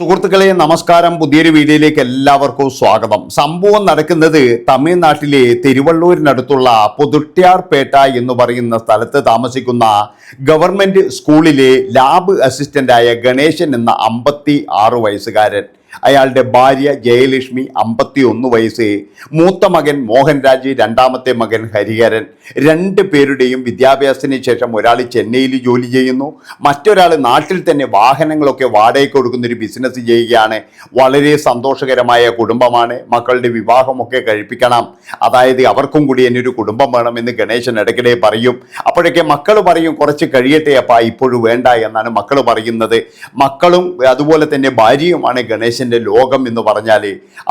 സുഹൃത്തുക്കളെ നമസ്കാരം. പുതിയൊരു വീഡിയോയിലേക്ക് എല്ലാവർക്കും സ്വാഗതം. സംഭവം നടക്കുന്നത് തമിഴ്നാട്ടിലെ തിരുവള്ളൂരിനടുത്തുള്ള പുതുട്ട്യാർപേട്ട എന്ന് പറയുന്ന സ്ഥലത്ത് താമസിക്കുന്ന ഗവൺമെന്റ് സ്കൂളിലെ ലാബ് അസിസ്റ്റന്റായ ഗണേശൻ എന്ന അമ്പത്തി ആറ് വയസ്സുകാരൻ അയാളുടെ ഭാര്യ ജയലക്ഷ്മി അമ്പത്തി ഒന്ന് വയസ്സ്. മൂത്ത മകൻ മോഹൻരാജ് രണ്ടാമത്തെ മകൻ ഹരിഹരൻ. രണ്ട് പേരുടെയും വിദ്യാഭ്യാസത്തിന് ശേഷം ഒരാൾ ചെന്നൈയിൽ ജോലി ചെയ്യുന്നു. മറ്റൊരാൾ നാട്ടിൽ തന്നെ വാഹനങ്ങളൊക്കെ വാടകയ്ക്ക് കൊടുക്കുന്നൊരു ബിസിനസ് ചെയ്യുകയാണ്. വളരെ സന്തോഷകരമായ കുടുംബമാണ്. മക്കളുടെ വിവാഹമൊക്കെ കഴിപ്പിക്കണം. അതായത് അവർക്കും കൂടി എന്നെ ഒരു കുടുംബം വേണമെന്ന് ഗണേശൻ ഇടയ്ക്കിടെ പറയും. അപ്പോഴൊക്കെ മക്കൾ പറയും കുറച്ച് കഴിയട്ടെ അപ്പ ഇപ്പോഴും വേണ്ട എന്നാണ് മക്കൾ പറയുന്നത്. മക്കളും അതുപോലെ തന്നെ ഭാര്യയുമാണ് ഗണേശന്റെ ലോകം എന്ന് പറഞ്ഞാൽ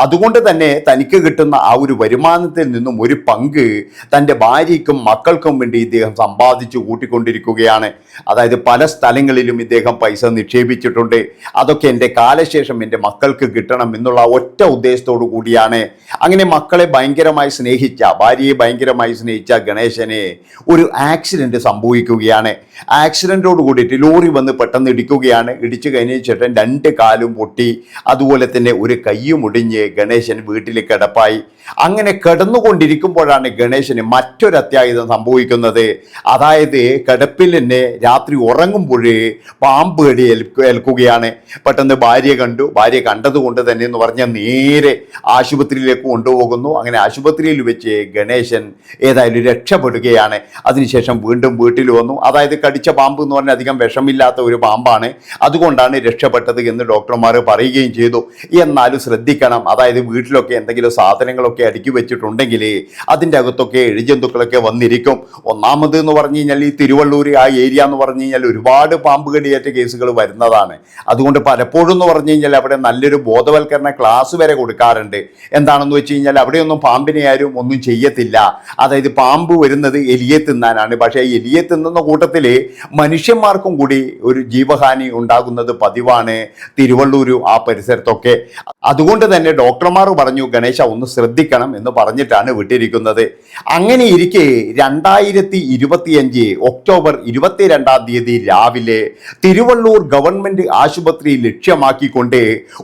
അതുകൊണ്ട് തന്നെ തനിക്ക് കിട്ടുന്ന ആ ഒരു വരുമാനത്തിൽ നിന്നും ഒരു പങ്ക് തന്റെ ഭാര്യയ്ക്കും മക്കൾക്കും വേണ്ടി ഇദ്ദേഹം സമ്പാദിച്ചു കൂട്ടിക്കൊണ്ടിരിക്കുകയാണ്. അതായത് പല സ്ഥലങ്ങളിലും ഇദ്ദേഹം പൈസ നിക്ഷേപിച്ചിട്ടുണ്ട്. അതൊക്കെ എന്റെ കാലശേഷം എന്റെ മക്കൾക്ക് കിട്ടണം എന്നുള്ള ഒറ്റ ഉദ്ദേശത്തോടു കൂടിയാണ്. അങ്ങനെ മക്കളെ ഭയങ്കരമായി സ്നേഹിച്ച ഭാര്യയെ ഭയങ്കരമായി സ്നേഹിച്ച ഗണേശനെ ഒരു ആക്സിഡന്റ് സംഭവിക്കുകയാണ്. ആക്സിഡന്റോട് കൂടിയിട്ട് ലോറി വന്ന് പെട്ടെന്ന് ഇടിക്കുകയാണ്. ഇടിച്ചു കഴിഞ്ഞ ചേട്ടൻ രണ്ട് കാലും പൊട്ടി. അതുപോലെ തന്നെ ഒരു കയ്യും ഒടിഞ്ഞ് ഗണേശൻ വീട്ടിൽ കിടപ്പായി. അങ്ങനെ കിടന്നുകൊണ്ടിരിക്കുമ്പോഴാണ് ഗണേശന് മറ്റൊരു അത്യാഹിതം സംഭവിക്കുന്നത്. അതായത് കിടപ്പിൽ തന്നെ രാത്രി ഉറങ്ങുമ്പോഴേ പാമ്പ് കടി ഏൽക്കുകയാണ്. പെട്ടെന്ന് ഭാര്യ കണ്ടു. ഭാര്യ കണ്ടതുകൊണ്ട് തന്നെ എന്ന് പറഞ്ഞാൽ നേരെ ആശുപത്രിയിലേക്ക് കൊണ്ടുപോകുന്നു. അങ്ങനെ ആശുപത്രിയിൽ വെച്ച് ഗണേശൻ ഏതായാലും രക്ഷപ്പെടുകയാണ്. അതിനുശേഷം വീണ്ടും വീട്ടിൽ വന്നു. അതായത് കടിച്ച പാമ്പ് എന്ന് പറഞ്ഞാൽ അധികം വിഷമില്ലാത്ത ഒരു പാമ്പാണ്. അതുകൊണ്ടാണ് രക്ഷപ്പെട്ടത് എന്ന് ഡോക്ടർമാർ പറയുകയും ചെയ്തു. എന്നാലും ശ്രദ്ധിക്കണം. അതായത് വീട്ടിലൊക്കെ എന്തെങ്കിലും സാധനങ്ങളൊക്കെ അടുക്കി വെച്ചിട്ടുണ്ടെങ്കിൽ അതിന്റെ അകത്തൊക്കെ എഴുജന്തുക്കളൊക്കെ വന്നിരിക്കും. ഒന്നാമത് എന്ന് പറഞ്ഞു കഴിഞ്ഞാൽ ഈ തിരുവള്ളൂർ ആ ഏരിയ എന്ന് പറഞ്ഞു കഴിഞ്ഞാൽ ഒരുപാട് പാമ്പ് കടിയേറ്റ കേസുകൾ വരുന്നതാണ്. അതുകൊണ്ട് പലപ്പോഴും എന്ന് പറഞ്ഞു കഴിഞ്ഞാൽ അവിടെ നല്ലൊരു ബോധവൽക്കരണ ക്ലാസ് വരെ കൊടുക്കാറുണ്ട്. എന്താണെന്ന് വെച്ച് കഴിഞ്ഞാൽ അവിടെയൊന്നും പാമ്പിനെ ആരും ഒന്നും ചെയ്യത്തില്ല. അതായത് പാമ്പ് വരുന്നത് എലിയെ തിന്നാനാണ്. പക്ഷേ എലിയെ തിന്നുന്ന കൂട്ടത്തിൽ മനുഷ്യന്മാർക്കും കൂടി ഒരു ജീവഹാനി ഉണ്ടാകുന്നത് പതിവാണ് തിരുവള്ളൂർ ആ പരിസരത്തൊക്കെ അതുകൊണ്ട് തന്നെ ഡോക്ടർമാർ പറഞ്ഞു ഗണേശ ഒന്ന് ശ്രദ്ധിക്കണം എന്ന് പറഞ്ഞിട്ടാണ് വിട്ടിരിക്കുന്നത്. അങ്ങനെ ഇരിക്കെ രണ്ടായിരത്തി ഇരുപത്തിയഞ്ച് ഒക്ടോബർ ഇരുപത്തിരണ്ടാം തീയതി രാവിലെ തിരുവള്ളൂർ ഗവൺമെന്റ് ആശുപത്രി ലക്ഷ്യമാക്കിക്കൊണ്ട്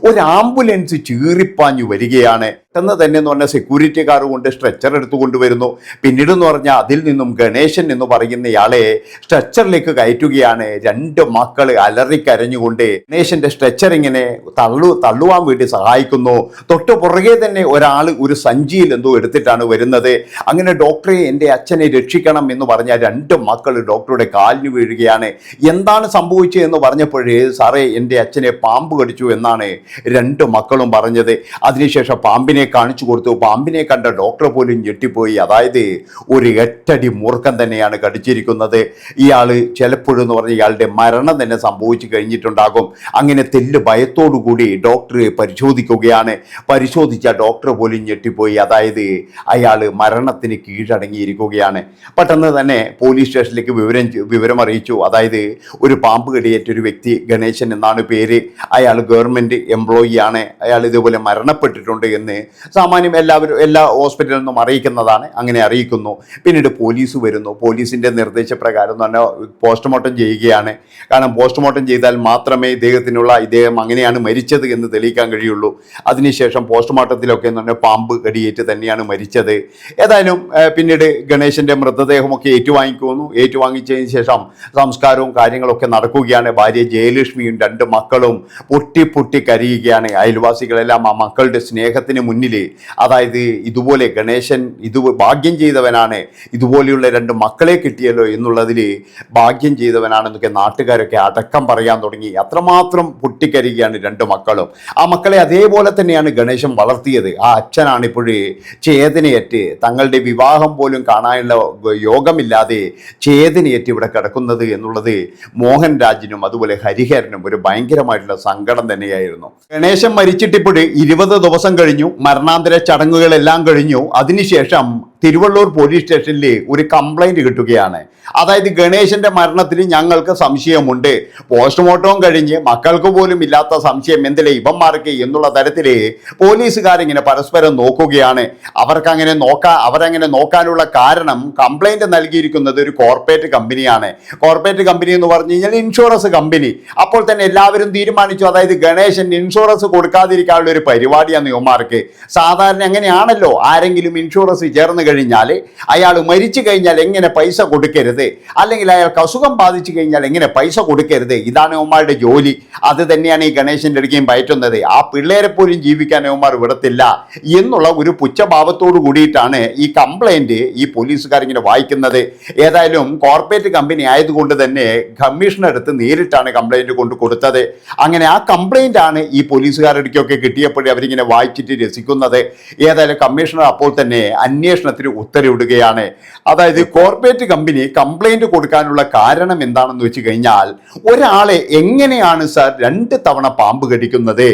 ഒരു ആംബുലൻസ് ചീറിപ്പാഞ്ഞു വരികയാണ്. പെട്ടെന്ന് തന്നെ എന്ന് പറഞ്ഞാൽ സെക്യൂരിറ്റി കാർ കൊണ്ട് സ്ട്രെച്ചർ എടുത്തു കൊണ്ടുവരുന്നു. പിന്നീട് എന്ന് പറഞ്ഞാൽ അതിൽ നിന്നും ഗണേശൻ എന്ന് പറയുന്ന ഇയാളെ സ്ട്രെച്ചറിലേക്ക് കയറ്റുകയാണ്. രണ്ട് മക്കൾ അലറിക്കരഞ്ഞുകൊണ്ട് ഗണേശന്റെ സ്ട്രെച്ചർ ഇങ്ങനെ തള്ളു തള്ളുവാൻ വേണ്ടി സഹായിക്കുന്നു. തൊട്ട് പുറകെ തന്നെ ഒരാൾ ഒരു സഞ്ചിയിൽ എന്തോ എടുത്തിട്ടാണ് വരുന്നത്. അങ്ങനെ ഡോക്ടറെ എന്റെ അച്ഛനെ രക്ഷിക്കണം എന്ന് പറഞ്ഞാൽ രണ്ട് മക്കൾ ഡോക്ടറുടെ കാലിന് വീഴുകയാണ്. എന്താണ് സംഭവിച്ചത് എന്ന് പറഞ്ഞപ്പോഴേ സാറേ എന്റെ അച്ഛനെ പാമ്പ് കടിച്ചു എന്നാണ് രണ്ട് മക്കളും പറഞ്ഞത്. അതിനുശേഷം പാമ്പിനെ കാണിച്ചു കൊടുത്തു. പാമ്പിനെ കണ്ട ഡോക്ടർ പോലും ഞെട്ടിപ്പോയി. അതായത് ഒരു എട്ടടി മൂർഖം തന്നെയാണ് കടിച്ചിരിക്കുന്നത്. ഇയാൾ ചിലപ്പോഴെന്ന് പറഞ്ഞ ഇയാളുടെ മരണം തന്നെ സംഭവിച്ചു കഴിഞ്ഞിട്ടുണ്ടാകും. അങ്ങനെ തെല്ല് ഭയത്തോടുകൂടി ഡോക്ടർ പരിശോധിക്കുകയാണ്. പരിശോധിച്ച ഡോക്ടർ പോലും ഞെട്ടിപ്പോയി. അതായത് അയാൾ മരണത്തിന് കീഴടങ്ങിയിരിക്കുകയാണ്. പെട്ടെന്ന് തന്നെ പോലീസ് സ്റ്റേഷനിലേക്ക് വിവരം വിവരം അറിയിച്ചു. അതായത് ഒരു പാമ്പ് കടിയേറ്റ ഒരു വ്യക്തി ഗണേശൻ എന്നാണ് പേര്. അയാൾ ഗവൺമെന്റ് എംപ്ലോയി ആണ്. അയാൾ ഇതുപോലെ മരണപ്പെട്ടിട്ടുണ്ട് എന്ന് സാമാന്യം എല്ലാവരും എല്ലാ ഹോസ്പിറ്റലിൽ നിന്നും അറിയിക്കുന്നതാണ്. അങ്ങനെ അറിയിക്കുന്നു. പിന്നീട് പോലീസ് വരുന്നു. പോലീസിന്റെ നിർദ്ദേശപ്രകാരം തന്നെ പോസ്റ്റ്മോർട്ടം ചെയ്യുകയാണ്. കാരണം പോസ്റ്റ്മോർട്ടം ചെയ്താൽ മാത്രമേ ഇദ്ദേഹത്തിനുള്ള ഇദ്ദേഹം അങ്ങനെയാണ് മരിച്ചത് എന്ന് തെളിയിക്കാൻ കഴിയുള്ളൂ. അതിനുശേഷം പോസ്റ്റ്മോർട്ടത്തിലൊക്കെ എന്ന് പറഞ്ഞാൽ പാമ്പ് കടിയേറ്റ് തന്നെയാണ് മരിച്ചത്. ഏതായാലും പിന്നീട് ഗണേശന്റെ മൃതദേഹമൊക്കെ ഏറ്റുവാങ്ങിക്കുന്നു. ഏറ്റുവാങ്ങിച്ചതിന് ശേഷം സംസ്കാരവും കാര്യങ്ങളൊക്കെ നടക്കുകയാണ്. ഭാര്യ ജയലക്ഷ്മിയും രണ്ട് മക്കളും പൊട്ടി പൊട്ടി കരയുകയാണ്. അയൽവാസികളെല്ലാം ആ മക്കളുടെ സ്നേഹത്തിന് മുന്നിൽ അതായത് ഇതുപോലെ ഗണേശൻ ഇത് ഭാഗ്യം ചെയ്തവനാണ്. ഇതുപോലെയുള്ള രണ്ട് മക്കളെ കിട്ടിയല്ലോ എന്നുള്ളതിൽ ഭാഗ്യം ചെയ്തവനാണെന്നൊക്കെ നാട്ടുകാരൊക്കെ അടക്കം പറയാൻ തുടങ്ങി. അത്രമാത്രം പൊട്ടിക്കരികയാണ് രണ്ട് മക്കളും. ആ മക്കളെ അതേപോലെ തന്നെയാണ് ഗണേശൻ വളർത്തിയത്. ആ അച്ഛനാണ് ഇപ്പോഴേ ചേതനയേറ്റ്. തങ്ങളുടെ വിവാഹം പോലും കാണാനുള്ള യോഗമില്ലാതെ ചേതനയേറ്റ് ഇവിടെ കിടക്കുന്നത് എന്നുള്ളത് മോഹൻ രാജിനും അതുപോലെ ഹരിഹരനും ഒരു ഭയങ്കരമായിട്ടുള്ള സങ്കടം തന്നെയായിരുന്നു. ഗണേശൻ മരിച്ചിട്ടിപ്പോൾ ഇരുപത് ദിവസം കഴിഞ്ഞു. മരണാന്തര ചടങ്ങുകളെല്ലാം കഴിഞ്ഞു. അതിനുശേഷം തിരുവള്ളൂർ പോലീസ് സ്റ്റേഷനിൽ ഒരു കംപ്ലൈന്റ് കിട്ടുകയാണ്. അതായത് ഗണേശന്റെ മരണത്തിൽ ഞങ്ങൾക്ക് സംശയമുണ്ട്. പോസ്റ്റ്മോർട്ടവും കഴിഞ്ഞ് മക്കൾക്ക് പോലും ഇല്ലാത്ത സംശയം എന്തിലെ ഇവന്മാർക്ക് എന്നുള്ള തരത്തിൽ പോലീസുകാരിങ്ങനെ പരസ്പരം നോക്കുകയാണ്. അവർക്കങ്ങനെ നോക്കാൻ അവരങ്ങനെ നോക്കാനുള്ള കാരണം കംപ്ലൈന്റ് നൽകിയിരിക്കുന്നത് ഒരു കോർപ്പറേറ്റ് കമ്പനിയാണ് കോർപ്പറേറ്റ് കമ്പനി എന്ന് പറഞ്ഞു കഴിഞ്ഞാൽ ഇൻഷുറൻസ് കമ്പനി അപ്പോൾ തന്നെ എല്ലാവരും തീരുമാനിച്ചു അതായത് ഗണേശൻ ഇൻഷുറൻസ് കൊടുക്കാതിരിക്കാനുള്ള ഒരു പരിപാടിയാണ് യുവമാർക്ക് സാധാരണ അങ്ങനെയാണല്ലോ ആരെങ്കിലും ഇൻഷുറൻസ് ചേർന്ന് കഴിഞ്ഞാൽ അയാൾ മരിച്ചു കഴിഞ്ഞാൽ എങ്ങനെ പൈസ കൊടുക്കരുത്? അല്ലെങ്കിൽ അയാൾക്ക് അസുഖം ബാധിച്ചു കഴിഞ്ഞാൽ എങ്ങനെ പൈസ കൊടുക്കരുത്? ഇതാണ് ഉമ്മാരുടെ ജോലി. അത് തന്നെയാണ് ഈ ഗണേശന്റെ അടുക്കുകയും പയറ്റുന്നത്. ആ പിള്ളേരെ പോലും ജീവിക്കാൻ ഉമ്മാർ വിടത്തില്ല എന്നുള്ള ഒരു പുച്ഛഭാവത്തോട് കൂടിയിട്ടാണ് ഈ കംപ്ലൈന്റ് ഈ പോലീസുകാരിങ്ങനെ വായിക്കുന്നത്. ഏതായാലും കോർപ്പറേറ്റ് കമ്പനി ആയതുകൊണ്ട് തന്നെ കമ്മീഷണർ അടുത്ത് നേരിട്ടാണ് കംപ്ലൈന്റ് കൊണ്ട് കൊടുത്തത്. അങ്ങനെ ആ കംപ്ലൈന്റ് ആണ് ഈ പോലീസുകാരുടെയൊക്കെ കിട്ടിയപ്പോഴേ അവരിങ്ങനെ വായിച്ചിട്ട് രസിക്കുന്നത്. ഏതായാലും കമ്മീഷണർ അപ്പോൾ തന്നെ അന്വേഷണത്തിന് ഉത്തരവിടുകയാണ്. അതായത് കോർപ്പറേറ്റ് കമ്പനി കംപ്ലൈന്റ് കൊടുക്കാനുള്ള കാരണം എന്താണെന്ന് വെച്ച് കഴിഞ്ഞാൽ ഒരാളെ എങ്ങനെയാണ് സാർ രണ്ട് തവണ പാമ്പ് കടിക്കുന്നത്?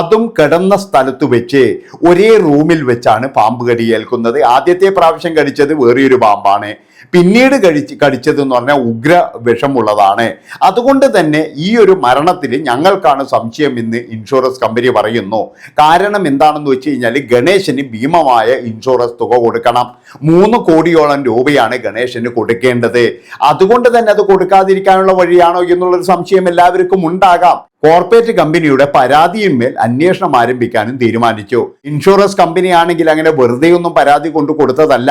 അതും കിടന്ന സ്ഥലത്ത് വെച്ച് ഒരേ റൂമിൽ വെച്ചാണ് പാമ്പ് കടി ഏൽക്കുന്നത്. ആദ്യത്തെ പ്രാവശ്യം കടിച്ചത് വേറെയൊരു പാമ്പാണ്. പിന്നീട് കഴിച്ച് കടിച്ചതെന്ന് പറഞ്ഞാൽ ഉഗ്ര വിഷമുള്ളതാണ്. അതുകൊണ്ട് തന്നെ ഈ ഒരു മരണത്തിൽ ഞങ്ങൾക്കാണ് സംശയം എന്ന് ഇൻഷുറൻസ് കമ്പനി പറയുന്നു. കാരണം എന്താണെന്ന് വെച്ച് കഴിഞ്ഞാൽ ഗണേശന് ഭീമമായ ഇൻഷുറൻസ് തുക കൊടുക്കണം. മൂന്ന് കോടിയോളം രൂപയാണ് ഗണേശന് കൊടുക്കേണ്ടത്. അതുകൊണ്ട് തന്നെ അത് കൊടുക്കാതിരിക്കാനുള്ള വഴിയാണോ എന്നുള്ളൊരു സംശയം എല്ലാവർക്കും ഉണ്ടാകാം. കോർപ്പറേറ്റ് കമ്പനിയുടെ പരാതിയിന്മേൽ അന്വേഷണം ആരംഭിക്കാനും തീരുമാനിച്ചു. ഇൻഷുറൻസ് കമ്പനിയാണെങ്കിൽ അങ്ങനെ വെറുതെ ഒന്നും പരാതി കൊണ്ട് കൊടുത്തതല്ല.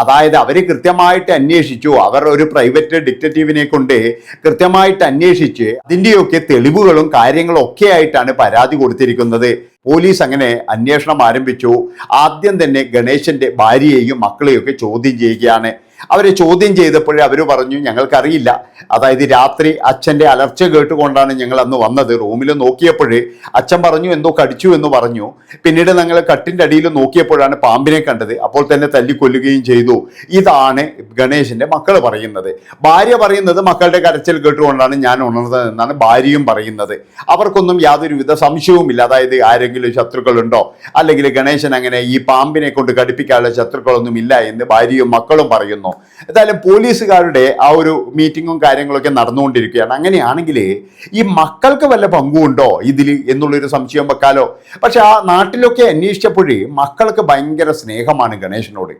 അതായത് അവർ കൃത്യമായിട്ട് അന്വേഷിച്ചു. അവർ ഒരു പ്രൈവറ്റ് ഡിറ്റക്റ്റീവിനെ കൊണ്ട് കൃത്യമായിട്ട് അന്വേഷിച്ച് അതിന്റെയൊക്കെ തെളിവുകളും കാര്യങ്ങളും ഒക്കെ ആയിട്ടാണ് പരാതി കൊടുത്തിരിക്കുന്നത്. പോലീസ് അങ്ങനെ അന്വേഷണം ആരംഭിച്ചു. ആദ്യം തന്നെ ഗണേശന്റെ ഭാര്യയെയും മക്കളെയും ഒക്കെ ചോദ്യം ചെയ്യുകയാണ്. അവരെ ചോദ്യം ചെയ്തപ്പോഴേ അവർ പറഞ്ഞു ഞങ്ങൾക്കറിയില്ല. അതായത് രാത്രി അച്ഛന്റെ അലർച്ച കേട്ടുകൊണ്ടാണ് ഞങ്ങൾ അന്ന് വന്നത്. റൂമിൽ നോക്കിയപ്പോഴേ അച്ഛൻ പറഞ്ഞു എന്തോ കടിച്ചു എന്ന് പറഞ്ഞു. പിന്നീട് ഞങ്ങൾ കട്ടിന്റെ അടിയിൽ നോക്കിയപ്പോഴാണ് പാമ്പിനെ കണ്ടത്. അപ്പോൾ തന്നെ തല്ലിക്കൊല്ലുകയും ചെയ്തു. ഇതാണ് ഗണേശന്റെ മക്കൾ പറയുന്നത്. ഭാര്യ പറയുന്നത് മക്കളുടെ കരച്ചിൽ കേട്ടുകൊണ്ടാണ് ഞാൻ ഉണർന്നതെന്നാണ് ഭാര്യയും പറയുന്നത്. അവർക്കൊന്നും യാതൊരുവിധ സംശയവുമില്ല. അതായത് ആരെങ്കിലും ശത്രുക്കളുണ്ടോ? അല്ലെങ്കിൽ ഗണേശൻ അങ്ങനെ ഈ പാമ്പിനെ കൊണ്ട് കടിപ്പിക്കാനുള്ള ശത്രുക്കളൊന്നും ഇല്ല എന്ന് ഭാര്യയും മക്കളും പറയുന്നു. എന്തായാലും പോലീസുകാരുടെ ആ ഒരു മീറ്റിങ്ങും കാര്യങ്ങളൊക്കെ നടന്നുകൊണ്ടിരിക്കുകയാണ്. അങ്ങനെയാണെങ്കിൽ ഈ മക്കൾക്ക് വല്ല പങ്കുണ്ടോ ഇതിൽ എന്നുള്ളൊരു സംശയം വെക്കാലോ? പക്ഷെ ആ നാട്ടിലൊക്കെ അന്വേഷിച്ചപ്പോഴേ മക്കൾക്ക് ഭയങ്കര സ്നേഹമാണ് ഗണേശനോട്.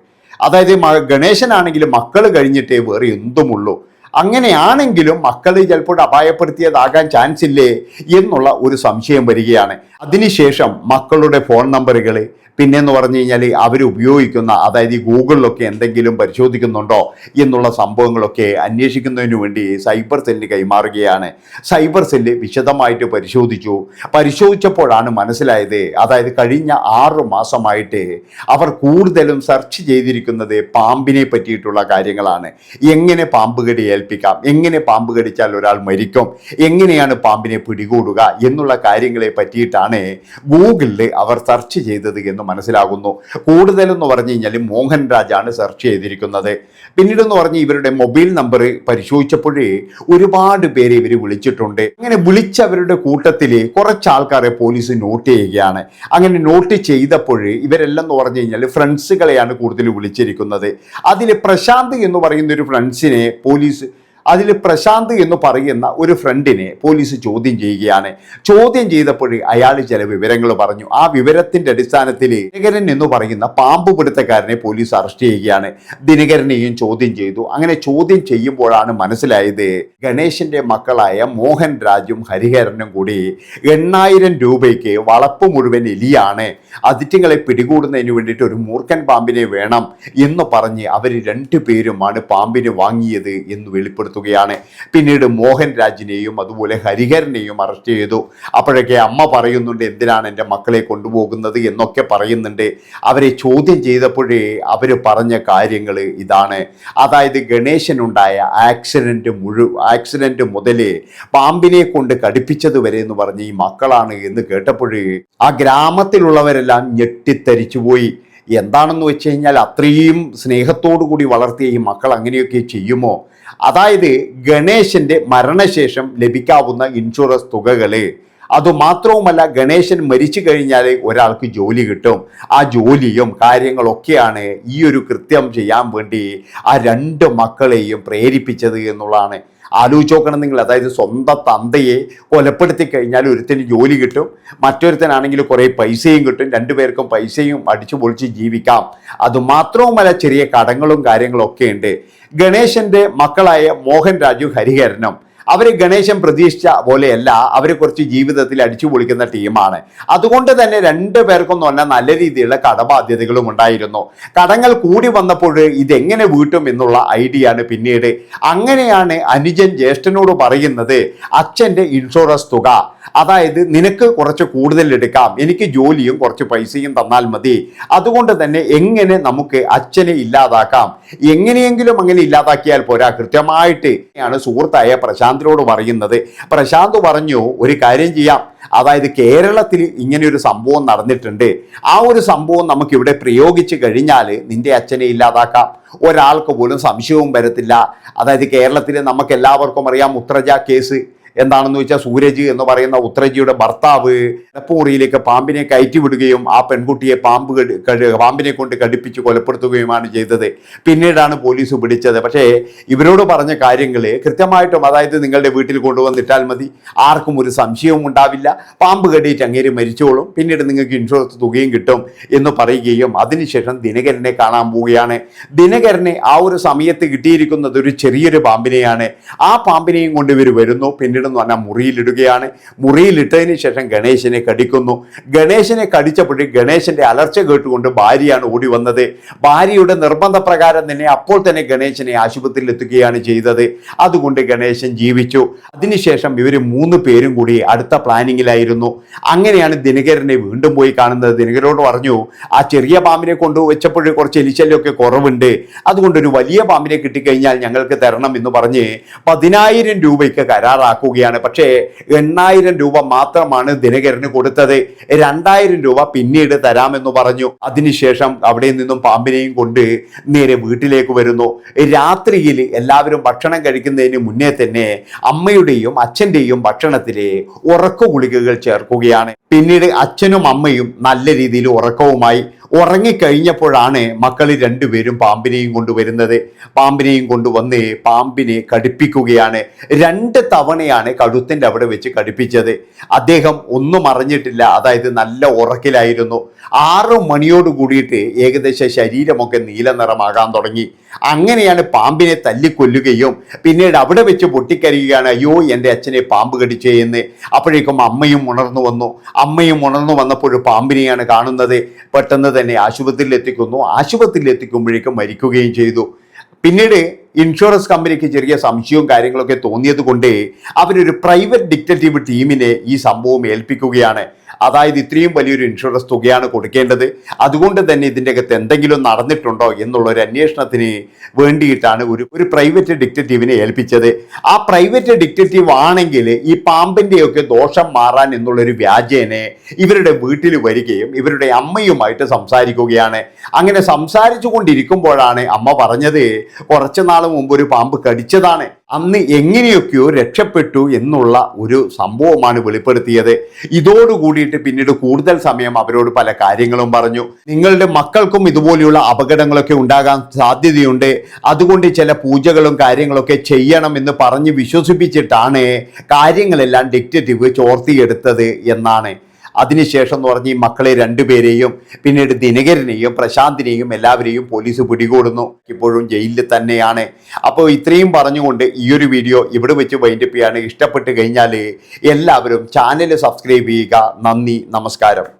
അതായത് ഗണേശനാണെങ്കിൽ മക്കൾ കഴിഞ്ഞിട്ടേ വേറെ എന്തുമുള്ളൂ. അങ്ങനെയാണെങ്കിലും മക്കളെ ചിലപ്പോൾ അപായപ്പെടുത്തിയതാകാൻ ചാൻസ് ഇല്ലേ എന്നുള്ള ഒരു സംശയം വരികയാണ്. അതിനുശേഷം മക്കളുടെ ഫോൺ നമ്പറുകൾ പിന്നെ എന്ന് പറഞ്ഞു കഴിഞ്ഞാൽ അവർ ഉപയോഗിക്കുന്ന അതായത് ഈ ഗൂഗിളിലൊക്കെ എന്തെങ്കിലും പരിശോധിക്കുന്നുണ്ടോ എന്നുള്ള സംഭവങ്ങളൊക്കെ അന്വേഷിക്കുന്നതിന് വേണ്ടി സൈബർ സെല്ലിന് കൈമാറുകയാണ്. സൈബർ സെല്ല് വിശദമായിട്ട് പരിശോധിച്ചു. പരിശോധിച്ചപ്പോഴാണ് മനസ്സിലായത് അതായത് കഴിഞ്ഞ ആറ് മാസമായിട്ട് അവർ കൂടുതലും സെർച്ച് ചെയ്തിരിക്കുന്നത് പാമ്പിനെ പറ്റിയിട്ടുള്ള കാര്യങ്ങളാണ്. എങ്ങനെ പാമ്പ് കടി ഏൽപ്പിക്കാം എങ്ങനെ പാമ്പ് കടിച്ചാൽ ഒരാൾ മരിക്കും? എങ്ങനെയാണ് പാമ്പിനെ പിടികൂടുക എന്നുള്ള കാര്യങ്ങളെ പറ്റിയിട്ടാണ് ഗൂഗിളിൽ അവർ സെർച്ച് ചെയ്തത് എന്ന് മനസ്സിലാകുന്നു. കൂടുതലെന്ന് പറഞ്ഞു കഴിഞ്ഞാൽ മോഹൻ രാജാണ് സെർച്ച് ചെയ്തിരിക്കുന്നത്. പിന്നീട് എന്ന് പറഞ്ഞ് ഇവരുടെ മൊബൈൽ നമ്പർ പരിശോധിച്ചപ്പോഴേ ഒരുപാട് പേര് ഇവർ വിളിച്ചിട്ടുണ്ട്. അങ്ങനെ വിളിച്ചവരുടെ കൂട്ടത്തിൽ കുറച്ച് ആൾക്കാരെ പോലീസ് നോട്ട് ചെയ്യുകയാണ്. അങ്ങനെ നോട്ട് ചെയ്തപ്പോൾ ഇവരെല്ലാം എന്ന് പറഞ്ഞു കഴിഞ്ഞാൽ ഫ്രണ്ട്സുകളെയാണ് കൂടുതൽ വിളിച്ചിരിക്കുന്നത്. അതിൽ പ്രശാന്ത് എന്ന് പറയുന്ന ഒരു ഫ്രണ്ട്സിനെ പോലീസ് അതിൽ പ്രശാന്ത് എന്ന് പറയുന്ന ഒരു ഫ്രണ്ടിനെ പോലീസ് ചോദ്യം ചെയ്യുകയാണ്. ചോദ്യം ചെയ്തപ്പോൾ അയാൾ ചില വിവരങ്ങൾ പറഞ്ഞു. ആ വിവരത്തിന്റെ അടിസ്ഥാനത്തിൽ ദിനകരൻ എന്ന് പറയുന്ന പാമ്പ് പിടുത്തക്കാരനെ പോലീസ് അറസ്റ്റ് ചെയ്യുകയാണ്. ദിനകരനെയും ചോദ്യം ചെയ്തു. അങ്ങനെ ചോദ്യം ചെയ്യുമ്പോഴാണ് മനസ്സിലായത് ഗണേശന്റെ മക്കളായ മോഹൻ രാജും ഹരിഹരനും കൂടി എണ്ണായിരം രൂപയ്ക്ക് വളപ്പ് മുഴുവൻ എലിയാണ്. അതിറ്റങ്ങളെ പിടികൂടുന്നതിന് വേണ്ടിയിട്ട് ഒരു മൂർഖൻ പാമ്പിനെ വേണം എന്ന് പറഞ്ഞ് അവർ രണ്ടുപേരുമാണ് പാമ്പിനെ വാങ്ങിയത് എന്ന് വെളിപ്പെടുത്തുകയാണ് പിന്നീട് മോഹൻ രാജിനെയും അതുപോലെ ഹരിഹരനെയും അറസ്റ്റ് ചെയ്തു. അപ്പോഴൊക്കെ അമ്മ പറയുന്നുണ്ട് എന്തിനാണ് എന്റെ മക്കളെ കൊണ്ടുപോകുന്നത്? എന്നൊക്കെ പറയുന്നുണ്ട്. അവരെ ചോദ്യം ചെയ്തപ്പോഴേ അവർ പറഞ്ഞ കാര്യങ്ങൾ ഇതാണ്. അതായത് ഗണേശനുണ്ടായ ആക്സിഡന്റ് മുഴു ആക്സിഡന്റ് മുതൽ പാമ്പിനെ കൊണ്ട് കടിപ്പിച്ചത് വരെ എന്ന് പറഞ്ഞ് ഈ മക്കളാണ് എന്ന് കേട്ടപ്പോഴേ ആ ഗ്രാമത്തിലുള്ളവരെല്ലാം ഞെട്ടിത്തരിച്ചു പോയി. എന്താണെന്ന് വെച്ച് കഴിഞ്ഞാൽ അത്രയും സ്നേഹത്തോടു കൂടി വളർത്തിയ ഈ മക്കൾ അങ്ങനെയൊക്കെ ചെയ്യുമോ? അതായത് ഗണേശന്റെ മരണശേഷം ലഭിക്കാവുന്ന ഇൻഷുറൻസ് തുകകൾ. അതുമാത്രവുമല്ല ഗണേശൻ മരിച്ചു കഴിഞ്ഞാൽ ഒരാൾക്ക് ജോലി കിട്ടും. ആ ജോലിയും കാര്യങ്ങളൊക്കെയാണ് ഈ ഒരു കൃത്യം ചെയ്യാൻ വേണ്ടി ആ രണ്ട് മക്കളെയും പ്രേരിപ്പിച്ചത് എന്നുള്ളതാണ്. ആലോചിച്ച് നോക്കണം നിങ്ങൾ. അതായത് സ്വന്തം തന്തയെ കൊലപ്പെടുത്തി കഴിഞ്ഞാൽ ഒരുത്തിന് ജോലി കിട്ടും മറ്റൊരുത്തനാണെങ്കിൽ കുറേ പൈസയും കിട്ടും രണ്ടുപേർക്കും പൈസയും അടിച്ചു പൊളിച്ച് ജീവിക്കാം. അതുമാത്രവുമല്ല ചെറിയ കടങ്ങളും കാര്യങ്ങളും ഒക്കെ ഉണ്ട്. ഗണേശന്റെ മക്കളായ മോഹൻ രാജു ഹരിഹരനും അവർ ഗണേശൻ പ്രതീക്ഷിച്ച പോലെയല്ല അവർ കുറച്ച് ജീവിതത്തിൽ അടിച്ചു പൊളിക്കുന്ന ടീമാണ്. അതുകൊണ്ട് തന്നെ രണ്ട് പേർക്കും തന്നെ നല്ല രീതിയിലുള്ള കടബാധ്യതകളും ഉണ്ടായിരുന്നു. കടങ്ങൾ കൂടി വന്നപ്പോൾ ഇതെങ്ങനെ വീട്ടും എന്നുള്ള ഐഡിയ ആണ് പിന്നീട്. അങ്ങനെയാണ് അനുജൻ ജ്യേഷ്ഠനോട് പറയുന്നത് അച്ഛന്റെ ഇൻഷുറൻസ് തുക. അതായത് നിനക്ക് കുറച്ച് കൂടുതൽ എടുക്കാം എനിക്ക് ജോലിയും കുറച്ച് പൈസയും തന്നാൽ മതി. അതുകൊണ്ട് തന്നെ എങ്ങനെ നമുക്ക് അച്ഛനെ ഇല്ലാതാക്കാം? എങ്ങനെയെങ്കിലും അങ്ങനെ ഇല്ലാതാക്കിയാൽ പോരാ. കൃത്യമായിട്ട് ആണ് സുഹൃത്തായ പ്രശാന്തിനോട് പറയുന്നത്. പ്രശാന്ത് പറഞ്ഞു ഒരു കാര്യം ചെയ്യാം. അതായത് കേരളത്തിൽ ഇങ്ങനെ ഒരു സംഭവം നടന്നിട്ടുണ്ട്. ആ ഒരു സംഭവം നമുക്ക് ഇവിടെ പ്രയോഗിച്ചു കഴിഞ്ഞാൽ നിന്റെ അച്ഛനെ ഇല്ലാതാക്കാം. ഒരാൾക്ക് പോലും സംശയവും വരത്തില്ല. അതായത് കേരളത്തിൽ നമുക്ക് എല്ലാവർക്കും അറിയാം മുത്രജ കേസ്. എന്താണെന്ന് വെച്ചാൽ സൂരജ് എന്ന് പറയുന്ന ഉത്രജിയുടെ ഭർത്താവ് കിടപ്പുമുറിയിലേക്ക് പാമ്പിനെ കയറ്റി വിടുകയും ആ പെൺകുട്ടിയെ പാമ്പ് പാമ്പിനെ കൊണ്ട് കടുപ്പിച്ച് കൊലപ്പെടുത്തുകയുമാണ് ചെയ്തത്. പിന്നീടാണ് പോലീസ് പിടിച്ചത്. പക്ഷേ ഇവരോട് പറഞ്ഞ കാര്യങ്ങൾ കൃത്യമായിട്ടും അതായത് നിങ്ങളുടെ വീട്ടിൽ കൊണ്ടുവന്നിട്ടാൽ മതി. ആർക്കും ഒരു സംശയവും ഉണ്ടാവില്ല. പാമ്പ് കടിയിട്ട് അങ്ങേര് മരിച്ചോളും. പിന്നീട് നിങ്ങൾക്ക് ഇൻഷുറൻസ് തുകയും കിട്ടും എന്ന് പറയുകയും അതിനുശേഷം ദിനകരനെ കാണാൻ പോവുകയാണ്. ദിനകരനെ ആ ഒരു സമയത്ത് കിട്ടിയിരിക്കുന്നത് ഒരു ചെറിയൊരു പാമ്പിനെയാണ്. ആ പാമ്പിനെയും കൊണ്ട് ഇവർ വരുന്നു. പിന്നീട് എന്ന് പറഞ്ഞാൽ മുറിയിലിടുകയാണ്. മുറിയിലിട്ടതിന് ശേഷം ഗണേശനെ കടിക്കുന്നു. ഗണേശനെ കടിച്ചപ്പോഴേ ഗണേശന്റെ അലർച്ച കേട്ടുകൊണ്ട് ഭാര്യയാണ് ഓടി വന്നത്. ഭാര്യയുടെ നിർബന്ധ പ്രകാരം തന്നെ അപ്പോൾ തന്നെ ഗണേശനെ ആശുപത്രിയിൽ എത്തുകയാണ് ചെയ്തത്. അതുകൊണ്ട് ഗണേശൻ ജീവിച്ചു. അതിനുശേഷം ഇവർ മൂന്ന് പേരും കൂടി അടുത്ത പ്ലാനിങ്ങിലായിരുന്നു. അങ്ങനെയാണ് ദിനകരനെ വീണ്ടും പോയി കാണുന്നത്. ദിനകരോട് പറഞ്ഞു ആ ചെറിയ പാമ്പിനെ കൊണ്ട് വെച്ചപ്പോഴേ കുറച്ച് എലിശല്യമൊക്കെ കുറവുണ്ട്. അതുകൊണ്ട് ഒരു വലിയ പാമ്പിനെ കിട്ടിക്കഴിഞ്ഞാൽ ഞങ്ങൾക്ക് തരണം എന്ന് പറഞ്ഞ് പതിനായിരം രൂപയ്ക്ക് കരാറാക്കുകയാണ് പക്ഷേ എണ്ണായിരം രൂപ മാത്രമാണ് ദിനകരന് കൊടുത്തത്. രണ്ടായിരം രൂപ പിന്നീട് തരാമെന്ന് പറഞ്ഞു. അതിനുശേഷം അവിടെ നിന്നും പാമ്പിനെയും കൊണ്ട് നേരെ വീട്ടിലേക്ക് വരുന്നു. രാത്രിയിൽ എല്ലാവരും ഭക്ഷണം കഴിക്കുന്നതിന് മുന്നേ തന്നെ അമ്മയുടെയും അച്ഛന്റെയും ഭക്ഷണത്തിലെ ഉറക്ക ഗുളികകൾ ചേർക്കുകയാണ്. പിന്നീട് അച്ഛനും അമ്മയും നല്ല രീതിയിൽ ഉറക്കവുമായി ഉറങ്ങിക്കഴിഞ്ഞപ്പോഴാണ് മക്കൾ രണ്ടുപേരും പാമ്പിനെയും കൊണ്ടുവരുന്നത്. പാമ്പിനെയും കൊണ്ടുവന്ന് പാമ്പിനെ കടിപ്പിക്കുകയാണ്. രണ്ട് തവണയാണ് കഴുത്തിന്റെ അവിടെ വെച്ച് കടിപ്പിച്ചത്. അദ്ദേഹം ഒന്നും അറിഞ്ഞിട്ടില്ല. അതായത് നല്ല ഉറക്കിലായിരുന്നു. ആറ് മണിയോട് കൂടിയിട്ട് ഏകദേശം ശരീരമൊക്കെ നീല നിറമാകാൻ തുടങ്ങി. അങ്ങനെയാണ് പാമ്പിനെ തല്ലിക്കൊല്ലുകയും പിന്നീട് അവിടെ വെച്ച് പൊട്ടിക്കരയുകയാണ് അയ്യോ എന്റെ അച്ഛനെ പാമ്പ് കടിച്ചേ എന്ന്. അപ്പോഴേക്കും അമ്മയും ഉണർന്നു വന്നു. അമ്മയും ഉണർന്നു വന്നപ്പോൾ പാമ്പിനെയാണ് കാണുന്നത്. പെട്ടെന്ന് തന്നെ ആശുപത്രിയിൽ എത്തിക്കുന്നു. ആശുപത്രിയിൽ എത്തിക്കുമ്പോഴേക്കും മരിക്കുകയും ചെയ്തു. പിന്നീട് ഇൻഷുറൻസ് കമ്പനിക്ക് ചെറിയ സംശയവും കാര്യങ്ങളൊക്കെ തോന്നിയത് കൊണ്ട് അവരൊരു പ്രൈവറ്റ് ഡിക്റ്റേറ്റീവ് ടീമിനെ ഈ സംഭവം ഏൽപ്പിക്കുകയാണ്. അതായത് ഇത്രയും വലിയൊരു ഇൻഷുറൻസ് തുകയാണ് കൊടുക്കേണ്ടത്. അതുകൊണ്ട് തന്നെ ഇതിന്റെ അകത്ത് എന്തെങ്കിലും നടന്നിട്ടുണ്ടോ എന്നുള്ള ഒരു അന്വേഷണത്തിന് വേണ്ടിയിട്ടാണ് ഒരു ഒരു പ്രൈവറ്റ് ഡിക്റ്റേറ്റീവിനെ ഏൽപ്പിച്ചത്. ആ പ്രൈവറ്റ് ഡിക്റ്റേറ്റീവ് ആണെങ്കിൽ ഈ പാമ്പിന്റെയൊക്കെ ദോഷം മാറാൻ എന്നുള്ളൊരു വ്യാജേനെ ഇവരുടെ വീട്ടിൽ വരികയും ഇവരുടെ അമ്മയുമായിട്ട് സംസാരിക്കുകയാണ്. അങ്ങനെ സംസാരിച്ചു കൊണ്ടിരിക്കുമ്പോഴാണ് അമ്മ പറഞ്ഞത് കുറച്ച് നാൾ മുമ്പ് ഒരു പാമ്പ് കടിച്ചതാണ്. അന്ന് എങ്ങനെയൊക്കെയോ രക്ഷപ്പെട്ടു എന്നുള്ള ഒരു സംഭവമാണ് വെളിപ്പെടുത്തിയത്. ഇതോട് കൂടിയിട്ട് പിന്നീട് കൂടുതൽ സമയം അവരോട് പല കാര്യങ്ങളും പറഞ്ഞു. നിങ്ങളുടെ മക്കൾക്കും ഇതുപോലെയുള്ള അപകടങ്ങളൊക്കെ ഉണ്ടാകാൻ സാധ്യതയുണ്ട്. അതുകൊണ്ട് ചില പൂജകളും കാര്യങ്ങളൊക്കെ ചെയ്യണം എന്ന് പറഞ്ഞ് വിശ്വസിപ്പിച്ചിട്ടാണ് കാര്യങ്ങളെല്ലാം ഡിക്റ്റേറ്റീവ് ചോർത്തിയെടുത്തത് എന്നാണ്. അതിനുശേഷം എന്ന് പറഞ്ഞ് ഈ മക്കളെ രണ്ടുപേരെയും പിന്നീട് ദിനകരനെയും പ്രശാന്തിനെയും എല്ലാവരെയും പോലീസ് പിടികൂടുന്നു. ഇപ്പോഴും ജയിലിൽ തന്നെയാണ്. അപ്പോൾ ഇത്രയും പറഞ്ഞുകൊണ്ട് ഈ ഒരു വീഡിയോ ഇവിടെ വെച്ച് വൈൻഡപ്പ് ചെയ്യാണ്. ഇഷ്ടപ്പെട്ട് കഴിഞ്ഞാൽ എല്ലാവരും ചാനൽ സബ്സ്ക്രൈബ് ചെയ്യുക. നന്ദി നമസ്കാരം.